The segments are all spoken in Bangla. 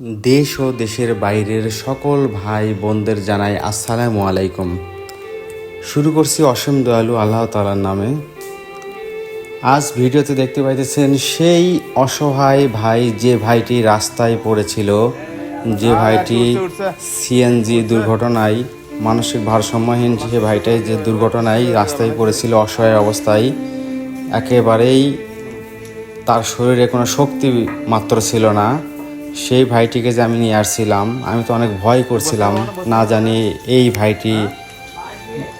দেশ ও দেশের বাইরের সকল ভাই বোনদের জানাই আসসালামু আলাইকুম। শুরু করছি অসীম দয়ালু আল্লাহ তালার নামে। আজ ভিডিওতে দেখতে পাইতেছেন সেই অসহায় ভাই যে ভাইটি রাস্তায় পড়েছিল, যে ভাইটি সিএনজি দুর্ঘটনায় মানসিক ভারসাম্যহীন যে ভাইটাই যে দুর্ঘটনায় রাস্তায় পড়েছিল অসহায় অবস্থায়, একেবারেই তার শরীরে কোনো শক্তি মাত্র ছিল না। সেই ভাইটিকে যে আমি নিয়ে আসছিলাম, আমি তো অনেক ভয় করছিলাম, না জানি এই ভাইটি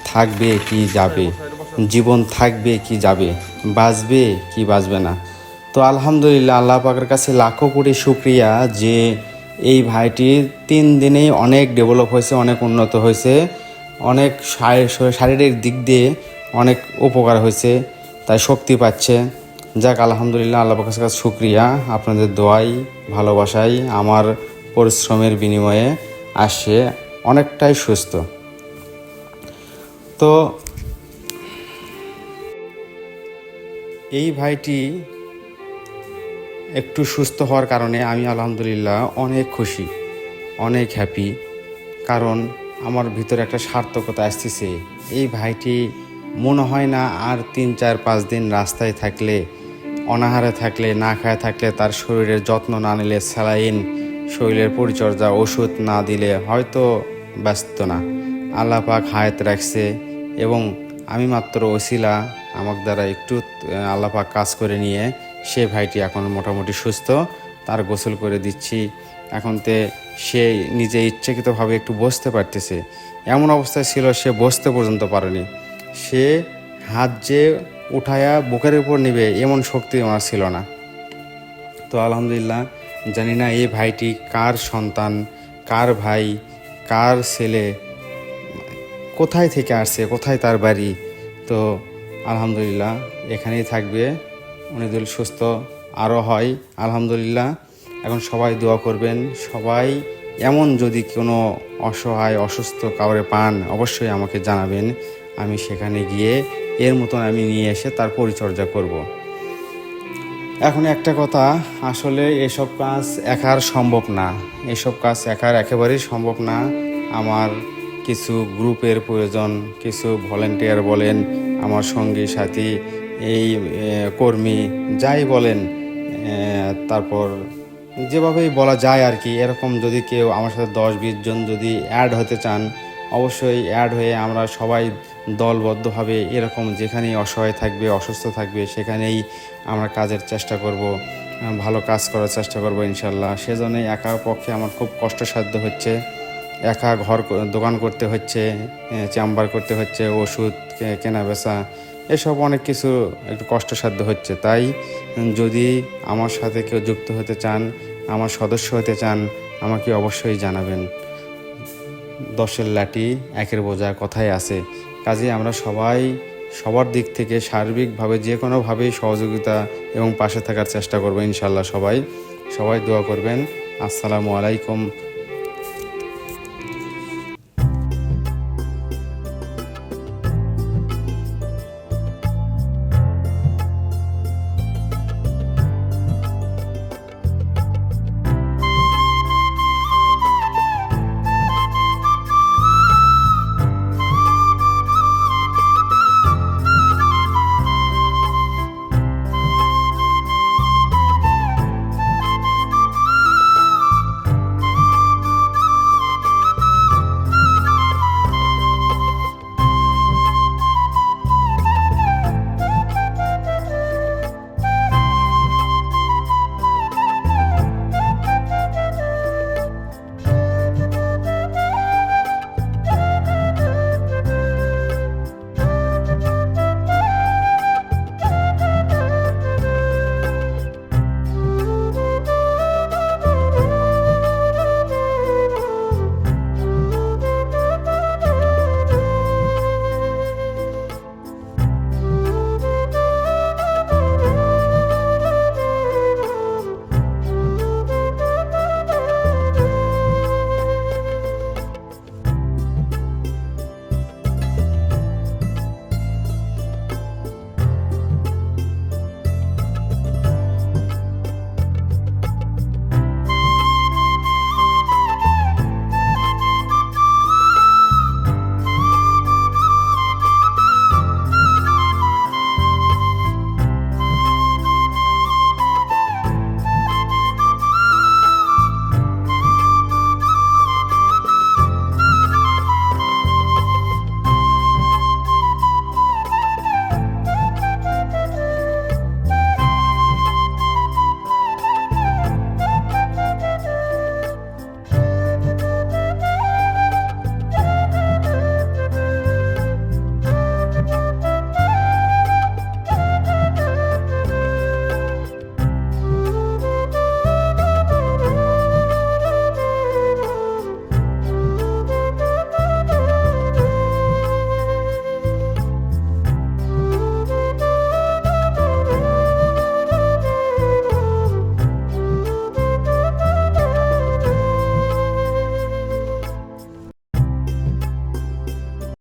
থাকবে কি যাবে, জীবন থাকবে কি যাবে, বাঁচবে কি বাঁচবে না। তো আলহামদুলিল্লাহ আল্লাহ পাকের কাছে লাখো কোটি শুক্রিয়া যে এই ভাইটি তিন দিনেই অনেক ডেভেলপ হয়েছে, অনেক উন্নত হয়েছে, অনেক শারী- শারীরিক দিক দিয়ে অনেক উপকার হয়েছে, তাই শক্তি পাচ্ছে। যাক, আলহামদুলিল্লাহ, আল্লাহ পাকের কাছে শুক্রিয়া। আপনাদের দোয়াই, ভালোবাসাই আমার পরিশ্রমের বিনিময়ে আসে, অনেকটাই সুস্থ। তো এই ভাইটি একটু সুস্থ হওয়ার কারণে আমি, আলহামদুলিল্লাহ, অনেক খুশি, অনেক হ্যাপি কারণ আমার ভিতরে একটা সার্থকতা আসতেছে। এই ভাইটি মনে হয় না আর তিন, চার, পাঁচ দিন রাস্তায় থাকলে অনাহারে থাকলে না খায় থাকলে তার শরীরের যত্ন না নিলে স্যালাইন শরীরের পরিচর্যা ওষুধ না দিলে হয়তো ব্যস্ত না। আল্লাহ পাক হায়াত রাখছে এবং আমি মাত্র ওসিলা আমার দ্বারা একটু আহ, আল্লাহ পাক কাজ করে নিয়ে সে ভাইটি এখন মোটামুটি সুস্থ তার গোসল করে দিচ্ছি। এখন তে সে নিজে ইচ্ছাকৃতভাবে একটু বসতে পারতেছে। এমন অবস্থায় ছিল সে বসতে পর্যন্ত পারেনি। সে হাত যে উঠায়া বুকের উপর নিবে, এমন শক্তি আমার ছিল না। তো আলহামদুলিল্লাহ, জানি না এই ভাইটি কার সন্তান, কার ভাই, কার ছেলে, কোথায় থেকে আসছে, কোথায় তার বাড়ি? তো আলহামদুলিল্লাহ, এখানেই থাকবে। উনি সুস্থ আরও হয়, আলহামদুলিল্লাহ। এখন সবাই দোয়া করবেন, সবাই এমন যদি কোনো অসহায়, অসুস্থ কাউরে পান, অবশ্যই আমাকে জানাবেন। আমি সেখানে গিয়ে এর মতন আমি নিয়ে এসে তার পরিচর্যা করব। এখন একটা কথা, আসলে এসব কাজ একার সম্ভব না এসব কাজ একার একেবারেই সম্ভব না আমার কিছু গ্রুপের প্রয়োজন, কিছু ভলেন্টিয়ার বলেন, আমার সঙ্গী, সাথী, এই কর্মী, যাই বলেন তারপর যেভাবেই বলা যায় আর কি, এরকম যদি কেউ আমার সাথে দশ বিশ জন যদি অ্যাড হতে চান অবশ্যই অ্যাড হয়ে আমরা সবাই দলবদ্ধভাবে এরকম যেখানেই অসহায় থাকবে, অসুস্থ থাকবে, সেখানেই আমরা কাজের চেষ্টা করব, ভালো কাজ করার চেষ্টা করব ইনশাল্লাহ। সেজন্যই একা পক্ষে আমার খুব কষ্টসাধ্য হচ্ছে। একা ঘর দোকান করতে হচ্ছে চেম্বার করতে হচ্ছে, ওষুধ কেনা বেচা এসব অনেক কিছু একটু কষ্টসাধ্য হচ্ছে। তাই যদি আমার সাথে কেউ যুক্ত হতে চান, আমার সদস্য হতে চান, আমাকে অবশ্যই জানাবেন। দশের লাঠি, একের বোঝা কথাই আছে। কাজে আমরা সবাই সবার দিক থেকে সার্বিকভাবে যে কোনোভাবেই সহযোগিতা এবং পাশে থাকার চেষ্টা করব ইনশাল্লাহ সবাই। সবাই দোয়া করবেন। আসসালামু আলাইকুম।